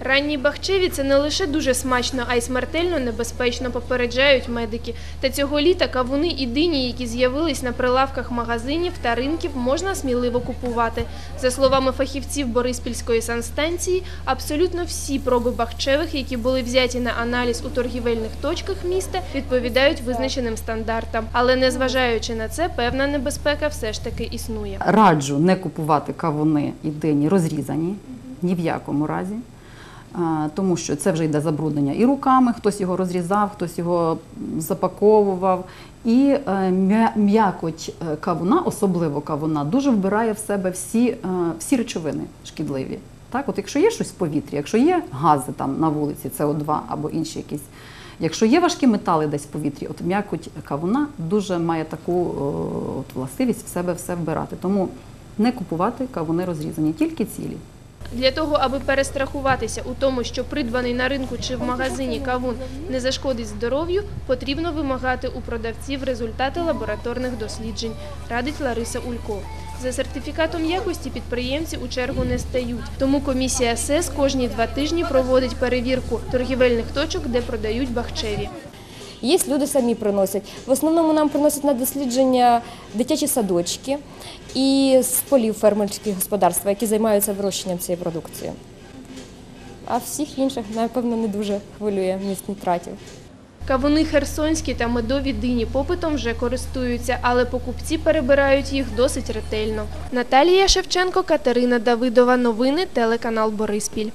Ранні бахчеві це не лише дуже смачно, а й смертельно небезпечно, попереджають медики. Та цього літа кавуни і дині, які з'явились на прилавках магазинів та ринків, можна сміливо купувати. За словами фахівців Бориспільської санстанції, абсолютно всі проби бахчевих, які були взяті на аналіз у торгівельних точках міста, відповідають визначеним стандартам. Але незважаючи на це, певна небезпека все ж таки існує. Раджу не купувати кавуни і дині розрізані ні в якому разі. Тому що це вже йде забруднення і руками, хтось його розрізав, хтось його запаковував. І е, м'якоть е, кавуна, особливо кавуна, дуже вбирає в себе всі, е, всі речовини шкідливі. Так, от якщо є щось в повітрі, якщо є гази там на вулиці, СО2 або інші якісь. Якщо є важкі метали десь в повітрі, от м'якоть кавуна дуже має таку от властивість в себе все вбирати. Тому не купувати кавуни розрізані, тільки цілі. Для того, аби перестрахуватися у тому, що придбаний на ринку чи в магазині кавун не зашкодить здоров'ю, потрібно вимагати у продавців результати лабораторних досліджень, радить Лариса Улько. За сертифікатом якості підприємці у чергу не стають. Тому комісія СЕС кожні два тижні проводить перевірку торгівельних точок, де продають бахчеві. Є люди самі приносять. В основному нам приносять на дослідження дитячі садочки і з полів фермерських господарства, які займаються вирощенням цієї продукції. А всіх інших, напевно, не дуже хвилює міст нітратів. Кавуни херсонські та медові дині попитом вже користуються, але покупці перебирають їх досить ретельно. Наталія Шевченко, Катерина Давидова. Новини телеканал Бориспіль.